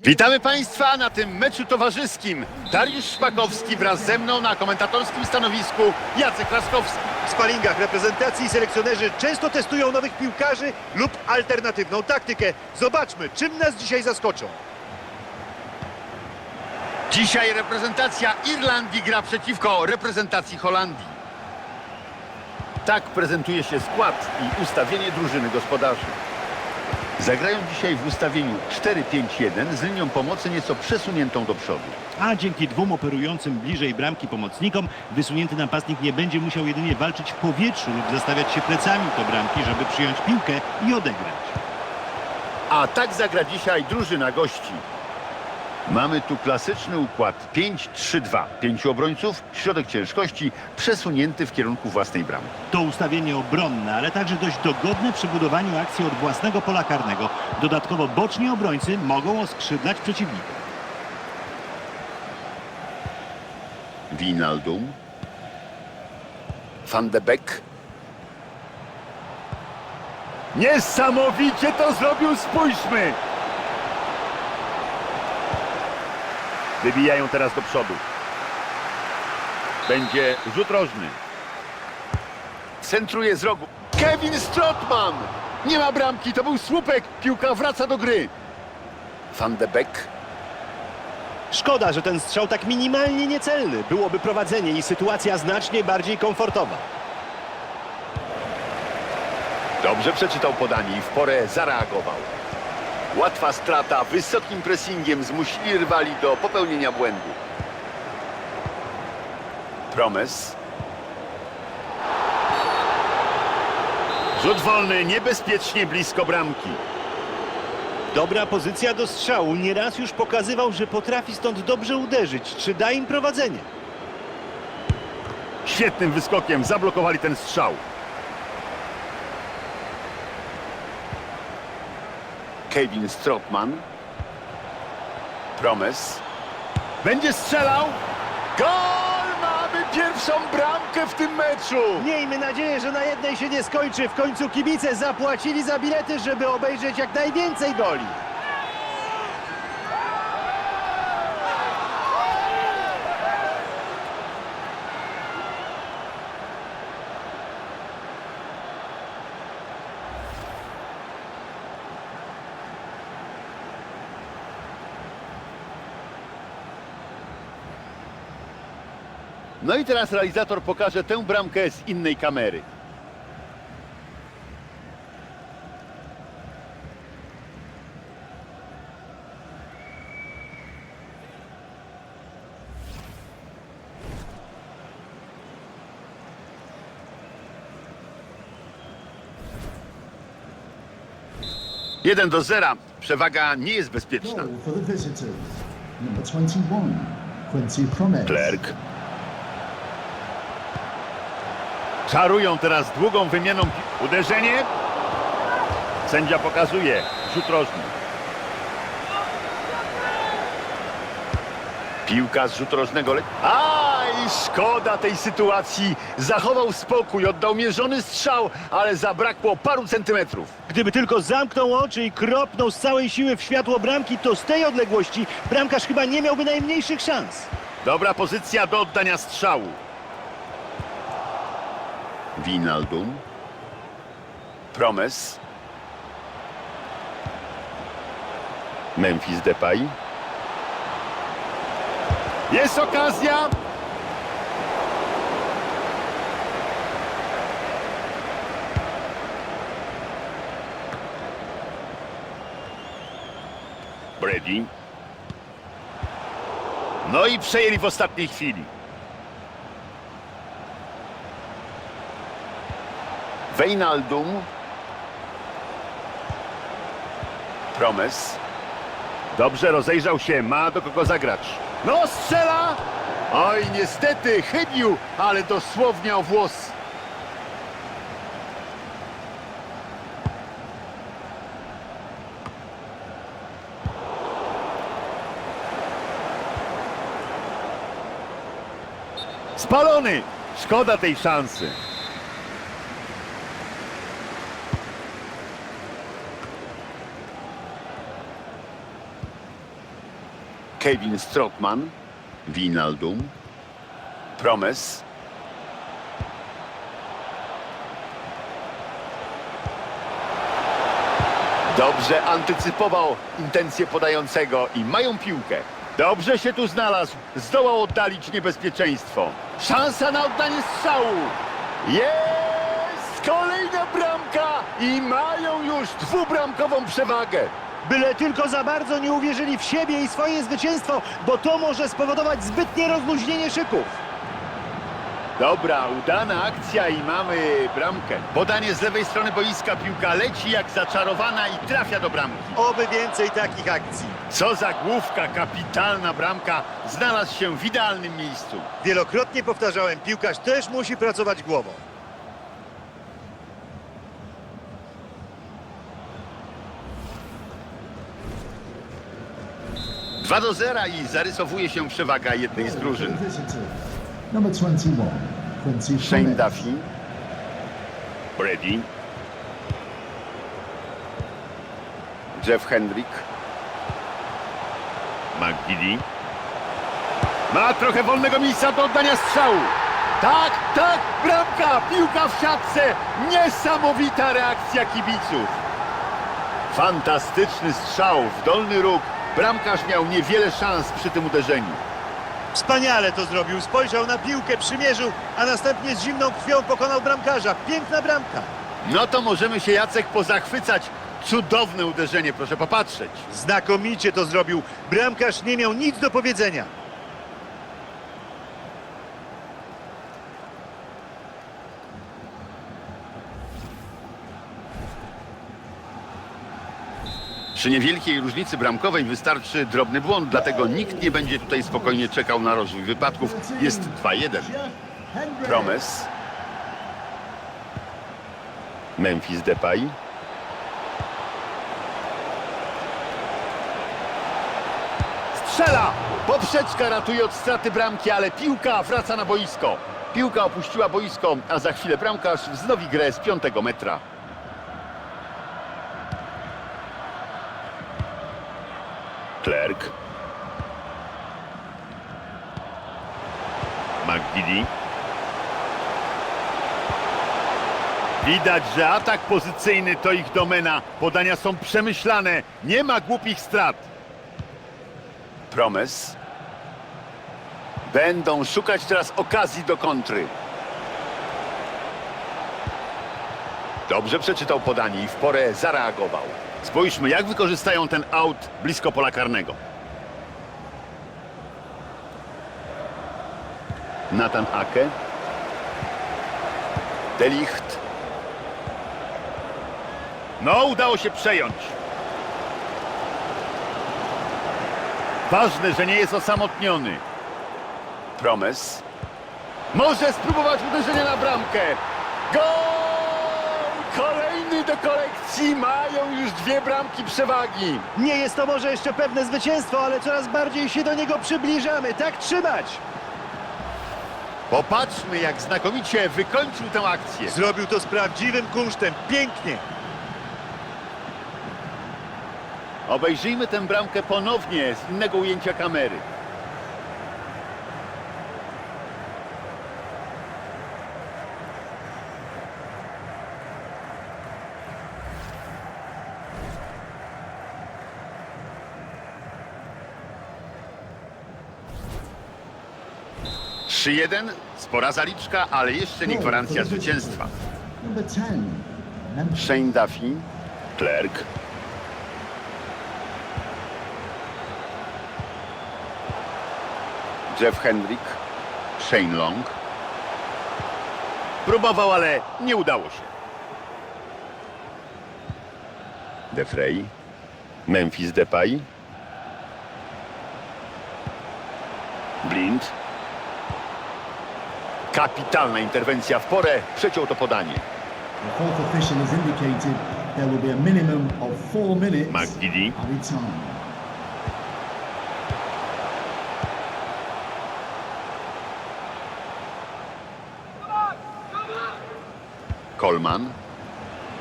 Witamy Państwa na tym meczu towarzyskim. Dariusz Szpakowski wraz ze mną na komentatorskim stanowisku Jacek Laskowski. W sparingach reprezentacji selekcjonerzy często testują nowych piłkarzy lub alternatywną taktykę. Zobaczmy, czym nas dzisiaj zaskoczą. Dzisiaj reprezentacja Irlandii gra przeciwko reprezentacji Holandii. Tak prezentuje się skład i ustawienie drużyny gospodarzy. Zagrają dzisiaj w ustawieniu 4-5-1 z linią pomocy nieco przesuniętą do przodu. A dzięki dwóm operującym bliżej bramki pomocnikom wysunięty napastnik nie będzie musiał jedynie walczyć w powietrzu lub zastawiać się plecami do bramki, żeby przyjąć piłkę i odegrać. A tak zagra dzisiaj drużyna gości. Mamy tu klasyczny układ 5-3-2. Pięciu obrońców, środek ciężkości przesunięty w kierunku własnej bramki. To ustawienie obronne, ale także dość dogodne przy budowaniu akcji od własnego pola karnego. Dodatkowo boczni obrońcy mogą oskrzydlać przeciwnika. Wijnaldum. Van de Beek. Niesamowicie to zrobił, spójrzmy! Wybijają teraz do przodu. Będzie rzut rożny. Centruje z rogu. Kevin Strotman! Nie ma bramki, to był słupek. Piłka wraca do gry. Van de Beek. Szkoda, że ten strzał tak minimalnie niecelny. Byłoby prowadzenie i sytuacja znacznie bardziej komfortowa. Dobrze przeczytał podanie i w porę zareagował. Łatwa strata wysokim pressingiem zmusili rywali do popełnienia błędu. Promes. Rzut wolny niebezpiecznie blisko bramki. Dobra pozycja do strzału. Nieraz już pokazywał, że potrafi stąd dobrze uderzyć. Czy da im prowadzenie? Świetnym wyskokiem zablokowali ten strzał. Kevin Strootman. Promes. Będzie strzelał. Gol! Mamy pierwszą bramkę w tym meczu. Miejmy nadzieję, że na jednej się nie skończy. W końcu kibice zapłacili za bilety, żeby obejrzeć jak najwięcej goli. No i teraz realizator pokaże tę bramkę z innej kamery. Jeden do zera. Przewaga nie jest bezpieczna. Goal for the visitors. Number 21, Quincy Promes. Klerk. Czarują teraz długą wymianą. Uderzenie. Sędzia pokazuje. Rzut rożny. Piłka z rzutu rożnego. le- Aj, szkoda tej sytuacji. Zachował spokój, oddał mierzony strzał, ale zabrakło paru centymetrów. Gdyby tylko zamknął oczy i kropnął z całej siły w światło bramki, to z tej odległości bramkarz chyba nie miałby najmniejszych szans. Dobra pozycja do oddania strzału. Winaldum. Promes. Memphis Depay. Jest okazja. Brady. No i przejęli w ostatniej chwili. Wejnaldum. Promes. Dobrze rozejrzał się, ma do kogo zagrać. No strzela! Oj, niestety chybił, ale dosłownie o włos. Spalony! Szkoda tej szansy. Kevin Strockman, Winaldum, Promes. Dobrze antycypował intencje podającego i mają piłkę. Dobrze się tu znalazł, zdołał oddalić niebezpieczeństwo. Szansa na oddanie strzału. Jest kolejna bramka i mają już dwubramkową przewagę. Byle tylko za bardzo nie uwierzyli w siebie i swoje zwycięstwo, bo to może spowodować zbytnie rozluźnienie szyków. Dobra, udana akcja i mamy bramkę. Podanie z lewej strony boiska, piłka leci jak zaczarowana i trafia do bramki. Oby więcej takich akcji. Co za główka, kapitalna bramka. Znalazł się w idealnym miejscu. Wielokrotnie powtarzałem, piłkarz też musi pracować głową. Dwa do zera i zarysowuje się przewaga jednej z drużyn. Visitor. Number 21. Quincy Shane. Duffy. Brady. Jeff Hendrick. McGiddy. Ma trochę wolnego miejsca do oddania strzału. Tak, tak, bramka, piłka w siatce. Niesamowita reakcja kibiców. Fantastyczny strzał w dolny róg. Bramkarz miał niewiele szans przy tym uderzeniu. Wspaniale to zrobił. Spojrzał na piłkę, przymierzył, a następnie z zimną krwią pokonał bramkarza. Piękna bramka. No to możemy się Jacek pozachwycać. Cudowne uderzenie, proszę popatrzeć. Znakomicie to zrobił. Bramkarz nie miał nic do powiedzenia. Przy niewielkiej różnicy bramkowej wystarczy drobny błąd, dlatego nikt nie będzie tutaj spokojnie czekał na rozwój wypadków. Jest 2-1. Jeff Hendrick. Promes. Memphis Depay. Strzela! Poprzeczka ratuje od straty bramki, ale piłka wraca na boisko. Piłka opuściła boisko, a za chwilę bramkarz wznowi grę z piątego metra. Clerk. McGiddy. Widać, że atak pozycyjny to ich domena. Podania są przemyślane. Nie ma głupich strat. Promes. Będą szukać teraz okazji do kontry. Dobrze przeczytał podanie i w porę zareagował. Spójrzmy, jak wykorzystają ten aut blisko pola karnego. Nathan Ake. Delicht. No, udało się przejąć. Ważne, że nie jest osamotniony. Promes. Może spróbować uderzenia na bramkę. Gol! Kolejny do kolekcji. Mają już dwie bramki przewagi. Nie jest to może jeszcze pewne zwycięstwo, ale coraz bardziej się do niego przybliżamy. Tak trzymać! Popatrzmy, jak znakomicie wykończył tę akcję. Zrobił to z prawdziwym kunsztem. Pięknie. Obejrzyjmy tę bramkę ponownie z innego ujęcia kamery. Trzy jeden, spora zaliczka, ale jeszcze nie gwarancja zwycięstwa. Number 10. Memphis. Shane Duffy, Clerk. Jeff Hendrick, Shane Long. Próbował, ale nie udało się. Defrey, Memphis Depay. Blind. Kapitalna interwencja w porę, przeciął to podanie. McGiddy. Kolman.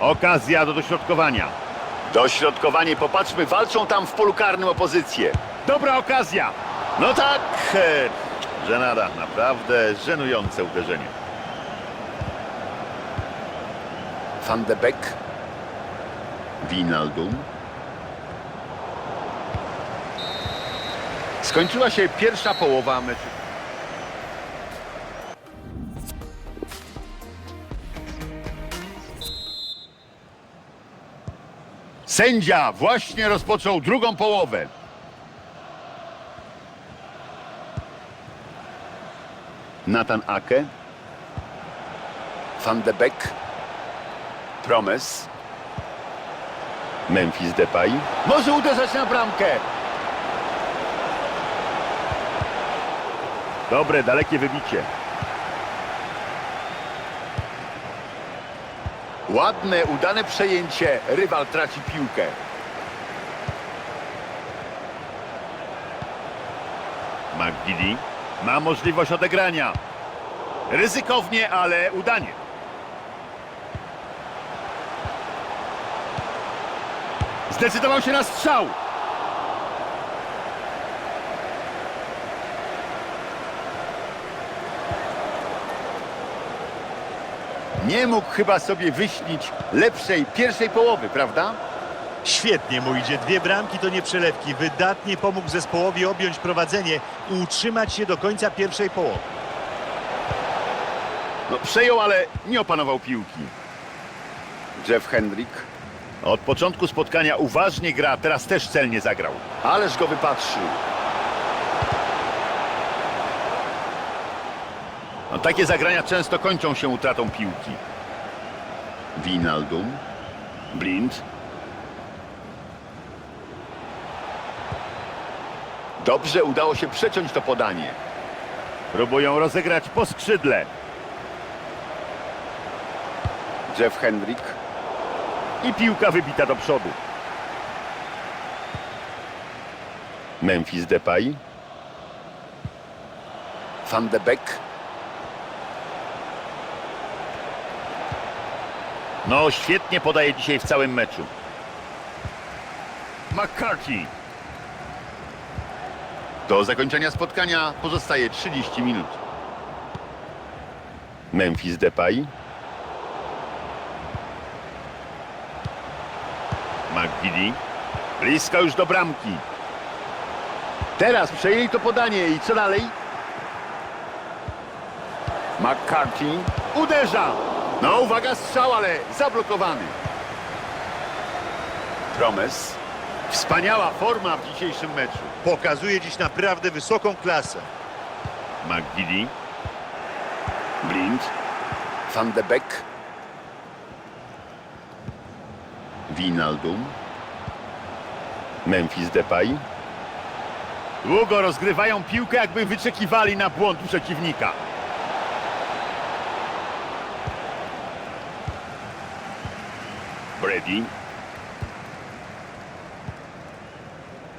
Okazja do dośrodkowania. Dośrodkowanie, popatrzmy, walczą tam w polu karnym o pozycję. Dobra okazja. No tak, e, żenada, naprawdę żenujące uderzenie. Van de Beek. Wijnaldum. Skończyła się pierwsza połowa meczu. Sędzia właśnie rozpoczął drugą połowę. Nathan Ake. Van de Beek. Promes. Memphis Depay. Może uderzać na bramkę. Dobre, dalekie wybicie. Ładne, udane przejęcie. Rywal traci piłkę. McGiddy ma możliwość odegrania. Ryzykownie, ale udanie. Zdecydował się na strzał. Nie mógł chyba sobie wyśnić lepszej pierwszej połowy, prawda? Świetnie mu idzie. Dwie bramki to nie przelewki. Wydatnie pomógł zespołowi objąć prowadzenie i utrzymać się do końca pierwszej połowy. No, przejął, ale nie opanował piłki. Jeff Hendrick. Od początku spotkania uważnie gra, teraz też celnie zagrał. Ależ go wypatrzył. No, takie zagrania często kończą się utratą piłki. Wijnaldum. Blind. Dobrze udało się przeciąć to podanie. Próbują rozegrać po skrzydle. Jeff Hendrick. I piłka wybita do przodu. Memphis Depay. Van de Beek. No, świetnie podaje dzisiaj w całym meczu. McCarthy. Do zakończenia spotkania pozostaje 30 minut. Memphis Depay. McGiddy. Blisko już do bramki. Teraz przejęli to podanie i co dalej? McCarthy uderza. No uwaga, strzał, ale zablokowany. Promes. Wspaniała forma w dzisiejszym meczu. Pokazuje dziś naprawdę wysoką klasę. McGiddy. Blind. Van de Beek. Wijnaldum. Memphis Depay. Długo rozgrywają piłkę, jakby wyczekiwali na błąd przeciwnika. Brady.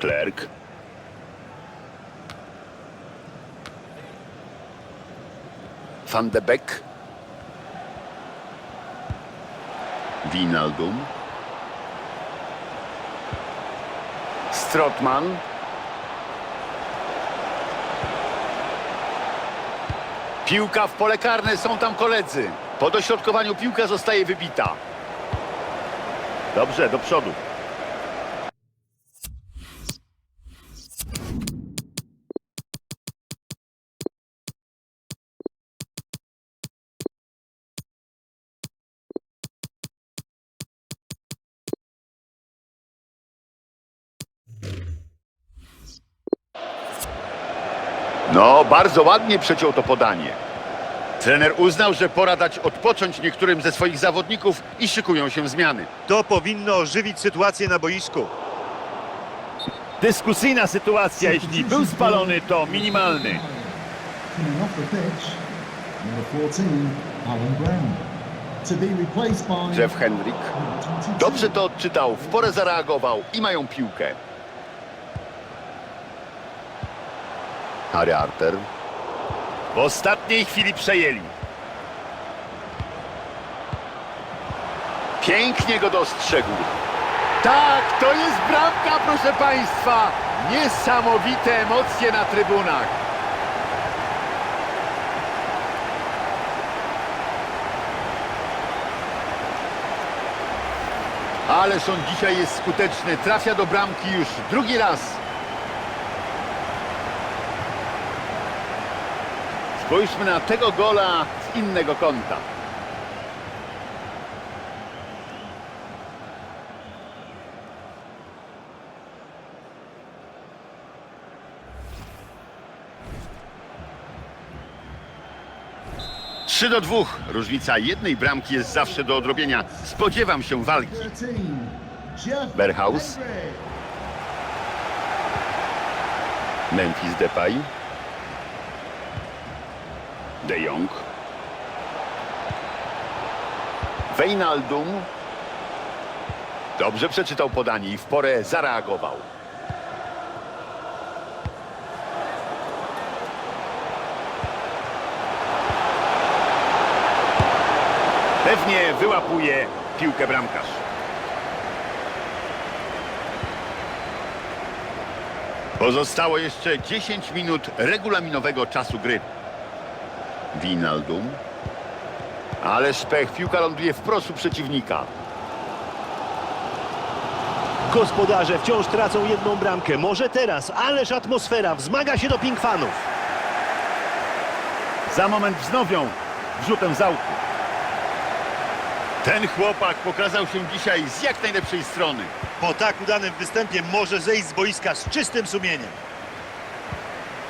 Clerk. Van de Beek. Wijnaldum. Strotman. Piłka w pole karne, są tam koledzy. Po dośrodkowaniu piłka zostaje wybita. Dobrze, do przodu. No, bardzo ładnie przeciął to podanie. Trener uznał, że pora dać odpocząć niektórym ze swoich zawodników i szykują się zmiany. To powinno ożywić sytuację na boisku. Dyskusyjna sytuacja, jeśli był spalony, to minimalny. Coming off the pitch, number 14, Alan Brown. To be replaced by Jeff Hendrick. number 22. Dobrze to odczytał, w porę zareagował i mają piłkę. Harry Arter. W ostatniej chwili przejęli. Pięknie go dostrzegł. Tak, to jest bramka, proszę Państwa. Niesamowite emocje na trybunach. Ależ on dzisiaj jest skuteczny. Trafia do bramki już drugi raz. Spójrzmy na tego gola z innego kąta. Trzy do dwóch. Różnica jednej bramki jest zawsze do odrobienia. Spodziewam się walki. 13. Jeff Berghaus. Hendrick. Memphis Depay. De Jong. Wijnaldum. Dobrze przeczytał podanie i w porę zareagował. Pewnie wyłapuje piłkę bramkarz. Pozostało jeszcze 10 minut regulaminowego czasu gry. Winaldum. Ależ pech, piłka ląduje w prosu przeciwnika. Gospodarze wciąż tracą jedną bramkę. Może teraz, ależ atmosfera wzmaga się do fanów. Za moment wznowią wrzutem z autu. Ten chłopak pokazał się dzisiaj z jak najlepszej strony. Po tak udanym występie może zejść z boiska z czystym sumieniem.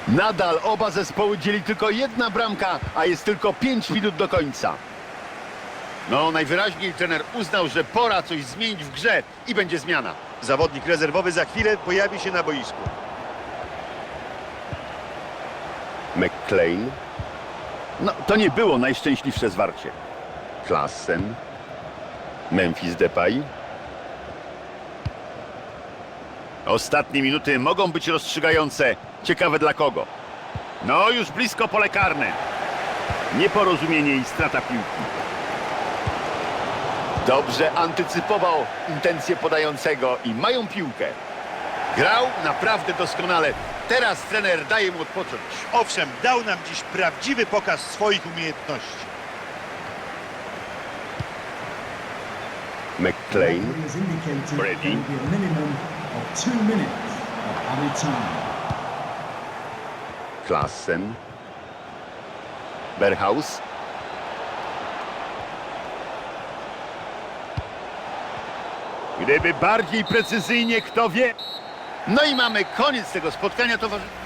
Nadal oba zespoły dzieli tylko jedna bramka, a jest tylko 5 minut do końca. No, najwyraźniej trener uznał, że pora coś zmienić w grze i będzie zmiana. Zawodnik rezerwowy za chwilę pojawi się na boisku. McClain. No, to nie było najszczęśliwsze zwarcie. Klassen. Memphis Depay. Ostatnie minuty mogą być rozstrzygające. Ciekawe dla kogo. No, już blisko pole karne. Nieporozumienie i strata piłki. Dobrze antycypował intencje podającego i mają piłkę. Grał naprawdę doskonale. Teraz trener daje mu odpocząć. Owszem, dał nam dziś prawdziwy pokaz swoich umiejętności. McClain. Referee of two minutes of added time. Klassen. Berhaus. Gdyby bardziej precyzyjnie, kto wie. No i mamy koniec tego spotkania towarzyszącego.